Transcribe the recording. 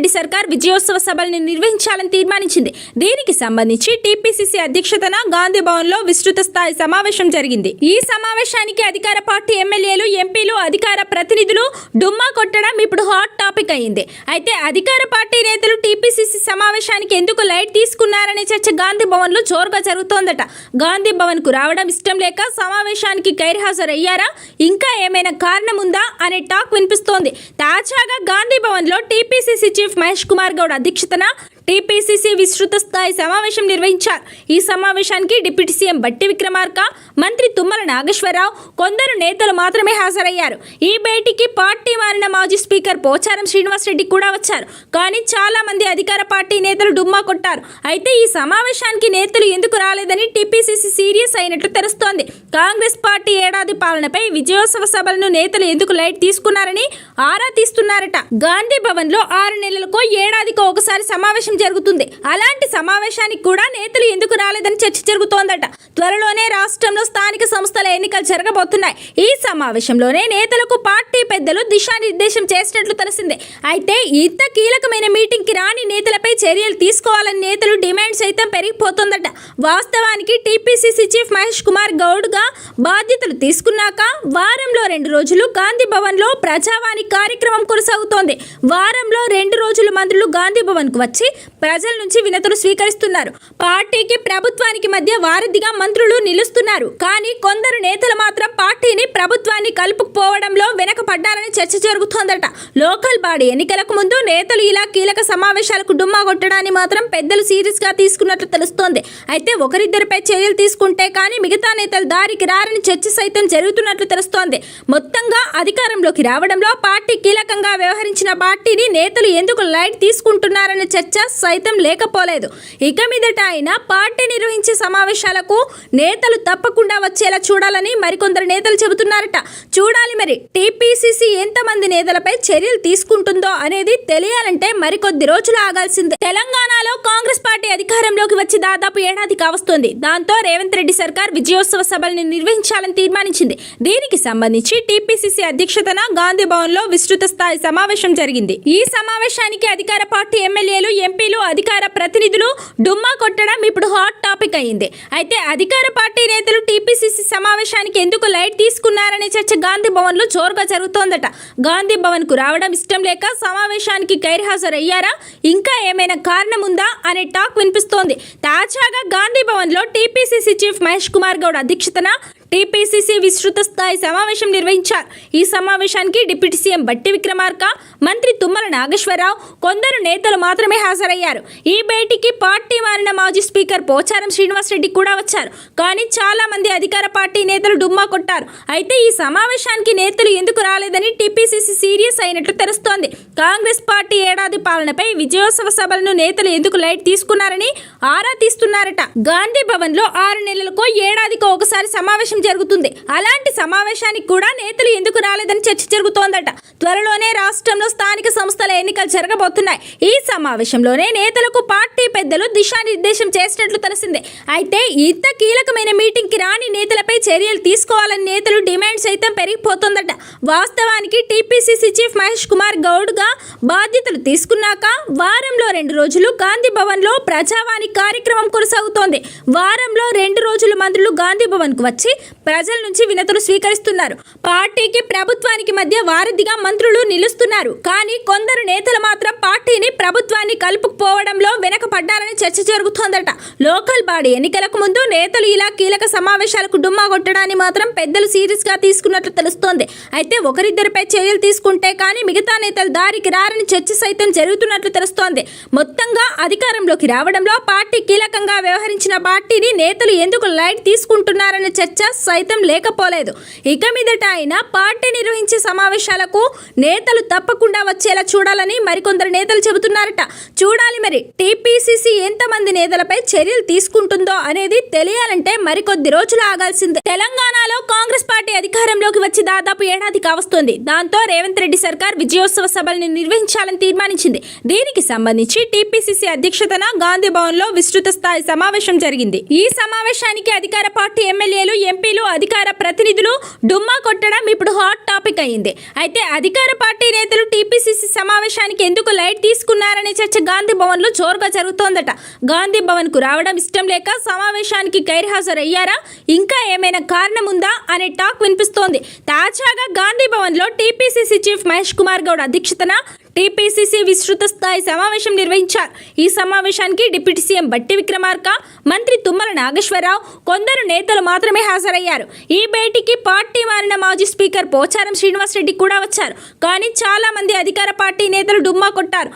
రెడ్డి సర్కార్ విజయోత్సవ సభలను నిర్వహించాలని తీర్మానించింది. దీనికి సంబంధించి టీపీసీసీ అధ్యక్షతన గాంధీ భవన్లో విస్తృత స్థాయి సమావేశం జరిగింది. ఈ సమావేశానికి అధికార పార్టీ ఎమ్మెల్యేలు ఎంపీ అధికార ప్రతినిధులు డుమ్మా కొట్టడం ఇప్పుడు హాట్ టాపిక్ అయింది. అయితే అధికార పార్టీ నేతలు టీపీసీసీ సమావేశానికి ఎందుకు లైట్ తీసుకున్నారనే చర్చ గాంధీ భవన్లో జోరుగా జరుగుతోందట. గాంధీ భవన్కు రావడం ఇష్టం లేక సమావేశానికి గైర్హాజరయ్యారా? ఇంకా ఏమైనా కారణం ఉందా అనే టాక్ వినిపిస్తోంది. తాజాగా గాంధీ భవన్లో టీపీసీసీ చీఫ్ మహేష్ కుమార్ గౌడ్ అధ్యక్షతన టీపీసీసీ విస్తృత స్థాయి సమావేశం నిర్వహించారు. ఈ సమావేశానికి డిప్యూటీ సీఎం బట్టి విక్రమార్క మంత్రి తుమ్మల నాగేశ్వరరావు కొందరు నేతలు మాత్రమే హాజరయ్యారు. ఈ భేటీకి పార్టీ మారిన మాజీ స్పీకర్ పోచారం శ్రీనివాసరెడ్డి కూడా వచ్చారు. కానీ చాలా మంది అధికార పార్టీ నేతలు డుమ్మా కొట్టారు. అయితే ఈ సమావేశానికి నేతలు ఎందుకు రాలేదని టీపీసీసీ సీరియస్ అయినట్లు తెలుస్తోంది. కాంగ్రెస్ పార్టీ ఏడాది పాలనపై విజయోత్సవ సభలను నేతలు ఎందుకు లైట్ తీసుకున్నారని ఆరా తీస్తున్నారట. గాంధీ భవన్లో ఆరు నెలలకో ఏడాదికో ఒకసారి సమావేశం జరుగుతుంది. అలాంటి సమావేశానికి కూడా నేతలు ఎందుకు రాలేదని చర్చ జరుగుతోందట. త్వరలోనే రాష్ట్రంలో స్థానిక సంస్థల ఎన్నికలు జరగబోతున్నాయి. ఈ సమావేశంలోనే నేతలకు పార్టీ పెద్దలు దిశానిర్దేశం చేసినట్లు తెలిసిందే. అయితే ఇంత కీలకమైన మీటింగ్కి రాని నేతలపై చర్యలు తీసుకోవాలని నేతలు డిమాండ్ సైతం పెరిగిపోతుందట. వాస్తవానికి టీపీసీసీ చీఫ్ మహేష్ కుమార్ గౌడ్గా బాధ్యతలు తీసుకున్నాక వారంలో రెండు రోజులు గాంధీ భవన్లో ప్రజావాణి కార్యక్రమం కొనసాగుతోంది. వారంలో రెండు రోజులు మంత్రులు గాంధీ భవన్కు వచ్చి ప్రజల నుంచి వినతులు స్వీకరిస్తున్నారు. పార్టీకి ప్రభుత్వానికి మధ్య వారధిగా మంత్రులు నిలుస్తున్నారు. కానీ కొందరు నేతలు మాత్రం పార్టీని ప్రభుత్వాన్ని కలుపుకుపోవడంలో వెనకపడ్డారని చర్చ జరుగుతోందట. లోకల్ బాడీ ఎన్నికలకు ముందు నేతలు ఇలా కీలక సమావేశాలకు డుమ్మా కొట్టడాన్ని మాత్రం పెద్దలు సీరియస్గా తీసుకున్నట్లు తెలుస్తోంది. అయితే ఒకరిద్దరిపై చర్యలు తీసుకుంటే కానీ మిగతా నేతలు దారికి రారని చర్చ సైతం జరుగుతున్నట్లు తెలుస్తోంది. మొత్తంగా అధికారంలోకి రావడంలో పార్టీ కీలకంగా వ్యవహరించిన పార్టీని నేతలు ఎందుకు లైట్ తీసుకుంటున్నారనే చర్చ సైతం లేకపోలేదు. ఇక మీదట ఆయన పార్టీ నిర్వహించే సమావేశాలకు నేతలు తప్పకుండా వచ్చేలా చూడాలని మరికొందరు నేతలు చెబుతున్నారట. చూడాలి మరి టీపీసీసీ ఎంతమంది నేతలపై చర్యలు తీసుకుంటుందో అనేది తెలియాలంటే మరికొద్ది రోజులు ఆగాల్సిందే. తెలంగాణలో కాంగ్రెస్ పార్టీ అధికారంలోకి వచ్చి దాదాపు ఏడాది కావస్తోంది. దాంతో రేవంత్ రెడ్డి సర్కార్ విజయోత్సవ సభలను నిర్వహించాలని తీర్మానించింది. దీనికి సంబంధించి టీపీసీసీ అధ్యక్షతన గాంధీ భవన్లో విస్తృత స్థాయి సమావేశం జరిగింది. ఈ సమావేశానికి అధికార పార్టీ ఎమ్మెల్యేలు ఎంపీలు అధికార ప్రతినిధులు డుమ్మా కొట్టడం ఇప్పుడు హాట్ టాపిక్ అయింది. అయితే అధికార పార్టీ నేతలు టీపీసీసీ సమావేశానికి ఎందుకు లైట్ తీసుకున్నారనే చర్చ గాంధీ భవన్లో జోరుగా జరుగుతోందట. గాంధీ భవన్కు రావడం ఇష్టం లేక సమావేశానికి గైర్హాజరయ్యారా? ఇంకా ఏమైనా కారణం ఉందా? అనే టాక్ వినిపిస్తోంది. తాజాగా గాంధీ భవన్లో టీపీసీసీ చీఫ్ మహేష్ కుమార్ గౌడ్ అధ్యక్షతన టీపీసీసీ విస్తృత స్థాయి సమావేశం నిర్వహించారు. ఈ సమావేశానికి డిప్యూటీ సీఎం బట్టి విక్రమార్క మంత్రి తుమ్మల నాగేశ్వరరావు కొందరు నేతలు మాత్రమే హాజరయ్యారు. ఈ భేటీకి పార్టీ మారిన మాజీ స్పీకర్ పోచారం శ్రీనివాసరెడ్డి కూడా వచ్చారు. కానీ చాలా మంది అధికార పార్టీ నేతలు డుమ్మా కొట్టారు. అయితే ఈ సమావేశానికి నేతలు ఎందుకు రాలేదని టీపీసీసీ సీరియస్ అయినట్లు తెలుస్తోంది. కాంగ్రెస్ పార్టీ ఏడాది పాలనపై విజయోత్సవ సభలను నేతలు ఎందుకు లైట్ తీసుకున్నారని ఆరా తీస్తున్నారట. గాంధీ భవన్లో ఆరు నెలలకో ఏడాదికో ఒకసారి సమావేశం జరుగుతుంది. అలాంటి సమావేశానికి కూడా నేతలు ఎందుకు రాలేదని చర్చ జరుగుతోందట. త్వరలోనే రాష్ట్రంలో స్థానిక సంస్థల ఎన్నికలు జరగబోతున్నాయి. ఈ సమావేశంలోనే నేతలకు పార్టీ పెద్దలు దిశానిర్దేశం చేసినట్లు తెలిసిందే. అయితే ఇంత కీలకమైన మీటింగ్కి రాని నేతలపై చర్యలు తీసుకోవాలని నేతలు డిమాండ్ సైతం పెరిగిపోతుందట. వాస్తవానికి టీపీసీసీ చీఫ్ మహేష్ కుమార్ గౌడ్గా బాధ్యతలు తీసుకున్నాక వారంలో రెండు రోజులు గాంధీ భవన్లో ప్రజావాణి కార్యక్రమం కొనసాగుతోంది. వారంలో రెండు రోజులు మంత్రులు గాంధీ భవన్కు వచ్చి ప్రజల నుంచి వినతులు స్వీకరిస్తున్నారు. పార్టీకి ప్రభుత్వానికి మధ్య వారధిగా మంత్రులు నిలుస్తున్నారు. కానీ కొందరు నేతలు మాత్రం పార్టీని ప్రభుత్వాన్ని కలుపుకుపోవడంలో వెనకపడ్డారని చర్చ జరుగుతోందట. లోకల్ బాడీ ఎన్నికలకు ముందు నేతలు ఇలా కీలక సమావేశాలకు డుమ్మా కొట్టడాన్ని మాత్రం పెద్దలు సీరియస్గా తీసుకున్నట్లు తెలుస్తోంది. అయితే అయితే ఒకరిద్దరిపై చర్యలు తీసుకుంటే కానీ మిగతా నేతలు దారికి రారని చర్చ సైతం జరుగుతున్నట్లు తెలుస్తోంది. మొత్తంగా అధికారంలోకి రావడంలో పార్టీ కీలకంగా వ్యవహరించిన పార్టీని నేతలు ఎందుకు లైట్ తీసుకుంటున్నారనే చర్చ సైతం లేకపోలేదు. ఇక మీదట ఆయన పార్టీ నిర్వహించే సమావేశాలకు నేతలు తప్పకుండా వచ్చేలా చూడాలని మరికొందరు నేతలు చెబుతున్నారట. చూడాలి మరి టీపీసీసీ ఎంతమంది నేతలపై చర్యలు తీసుకుంటుందో అనేది తెలియాలంటే మరికొద్ది రోజులు ఆగాల్సిందే. తెలంగాణలో కాంగ్రెస్ పార్టీ అధికారంలోకి వచ్చి దాదాపు ఏడాది కావస్తోంది. దాంతో రేవంత్ రెడ్డి సర్కార్ విజయోత్సవ సభలను నిర్వహించాలని తీర్మానించింది. దీనికి సంబంధించి టీపీసీసీ అధ్యక్షతన గాంధీ భవన్లో విస్తృత స్థాయి సమావేశం జరిగింది. ఈ సమావేశానికి అధికార పార్టీ ఎమ్మెల్యేలు ఎంపీలు అధికార ప్రతినిధులు డుమ్మా కొట్టడం ఇప్పుడు హాట్ టాపిక్ అయింది. అయితే అధికార పార్టీ నేతలు టీపీసీసీ సమావేశానికి ఎందుకు లైట్ తీసుకున్నారనే చర్చ గాంధీ భవన్లో జోరుగా జరుగుతోందట. గాంధీ భవన్కు రావడం ఇష్టం లేక సమావేశానికి గైర్హాజరయ్యారా? ఇంకా ఏమైనా కారణం ఉందా అనే టాక్ వినిపిస్తుంది. తాజాగా గాంధీ భవన్లో టీపీసీసీ చీఫ్ మహేష్ కుమార్ గౌడ్ అధ్యక్షతన టీపీసీసీ విస్తృత స్థాయి సమావేశం నిర్వహించారు. ఈ సమావేశానికి డిప్యూటీ సీఎం బట్టి విక్రమార్క మంత్రి తుమ్మల నాగేశ్వరరావు కొందరు నేతలు మాత్రమే హాజరయ్యారు. ఈ భేటీకి పార్టీ మారిన మాజీ స్పీకర్ పోచారం శ్రీనివాసరెడ్డి కూడా వచ్చారు. కానీ చాలా మంది అధికార పార్టీ నేతలు డుమ్మా కొట్టారు.